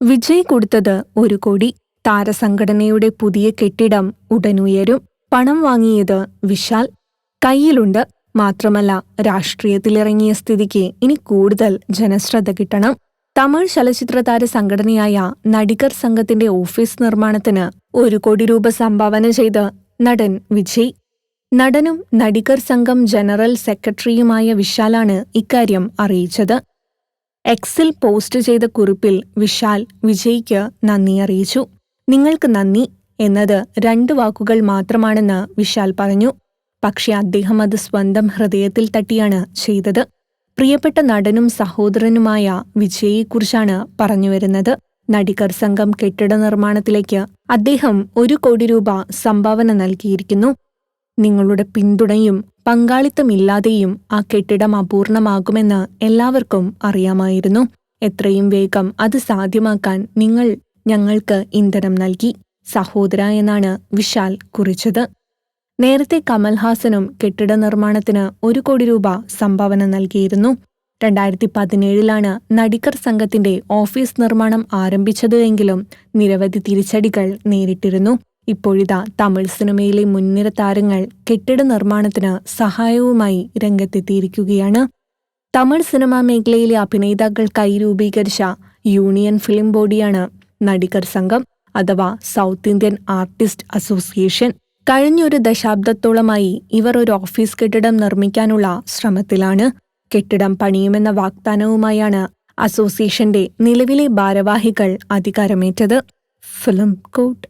വിജയ് കൊടുത്തത് ഒരു കോടി. താരസംഘടനയുടെ പുതിയ കെട്ടിടം ഉടനുയരും. പണം വാങ്ങിയത് വിശാൽ. കയ്യിലുണ്ട്. മാത്രമല്ല രാഷ്ട്രീയത്തിലിറങ്ങിയ സ്ഥിതിക്ക് ഇനി കൂടുതൽ ജനശ്രദ്ധ കിട്ടണം. തമിഴ് ചലച്ചിത്ര താര സംഘടനയായ നടികർ സംഘത്തിന്റെ ഓഫീസ് നിർമ്മാണത്തിന് ഒരു കോടി രൂപ സംഭാവന ചെയ്ത് നടൻ വിജയ്. നടനും നടികർ സംഘം ജനറൽ സെക്രട്ടറിയുമായ വിശാലാണ് ഇക്കാര്യം അറിയിച്ചത്. എക്സിൽ പോസ്റ്റ് ചെയ്ത കുറിപ്പിൽ വിശാൽ വിജയ്ക്ക് നന്ദി അറിയിച്ചു. നിങ്ങൾക്ക് നന്ദി എന്നത് രണ്ട് വാക്കുകൾ മാത്രമാണെന്ന് വിശാൽ പറഞ്ഞു. പക്ഷേ അദ്ദേഹം അത് സ്വന്തം ഹൃദയത്തിൽ തട്ടിയാണ് ചെയ്തത്. പ്രിയപ്പെട്ട നടനും സഹോദരനുമായ വിജയെക്കുറിച്ചാണ് പറഞ്ഞുവരുന്നത്. നടികർ സംഘം കെട്ടിട നിർമ്മാണത്തിലേക്ക് അദ്ദേഹം ഒരു കോടി രൂപ സംഭാവന നൽകിയിരിക്കുന്നു. നിങ്ങളുടെ പിന്തുണയും പങ്കാളിത്തമില്ലാതെയും ആ കെട്ടിടം അപൂർണമാകുമെന്ന് എല്ലാവർക്കും അറിയാമായിരുന്നു. എത്രയും വേഗം അത് സാധ്യമാക്കാൻ നിങ്ങൾ ഞങ്ങൾക്ക് ഇന്ധനം നൽകി. സഹോദര എന്നാണ് വിശാൽ കുറിച്ചത്. നേരത്തെ കമൽഹാസനും കെട്ടിട നിർമ്മാണത്തിന് ഒരു കോടി രൂപ സംഭാവന നൽകിയിരുന്നു. രണ്ടായിരത്തി പതിനേഴിലാണ് നടിക്കർ സംഘത്തിന്റെ ഓഫീസ് നിർമ്മാണം ആരംഭിച്ചത് എങ്കിലും നിരവധി തിരിച്ചടികൾ നേരിട്ടിരുന്നു. ഇപ്പോഴിതാ തമിഴ് സിനിമയിലെ മുൻനിര താരങ്ങൾ കെട്ടിട നിർമ്മാണത്തിന് സഹായവുമായി രംഗത്തെത്തിയിരിക്കുകയാണ്. തമിഴ് സിനിമാ മേഖലയിലെ അഭിനേതാക്കൾക്കായി രൂപീകരിച്ച യൂണിയൻ ഫിലിം ബോഡിയാണ് നടികർ സംഘം അഥവാ സൗത്ത് ഇന്ത്യൻ ആർട്ടിസ്റ്റ് അസോസിയേഷൻ. കഴിഞ്ഞൊരു ദശാബ്ദത്തോളമായി ഇവർ ഒരു ഓഫീസ് കെട്ടിടം നിർമ്മിക്കാനുള്ള ശ്രമത്തിലാണ്. കെട്ടിടം പണിയുമെന്ന വാഗ്ദാനവുമായാണ് അസോസിയേഷന്റെ നിലവിലെ ഭാരവാഹികൾ അധികാരമേറ്റത്. Film coat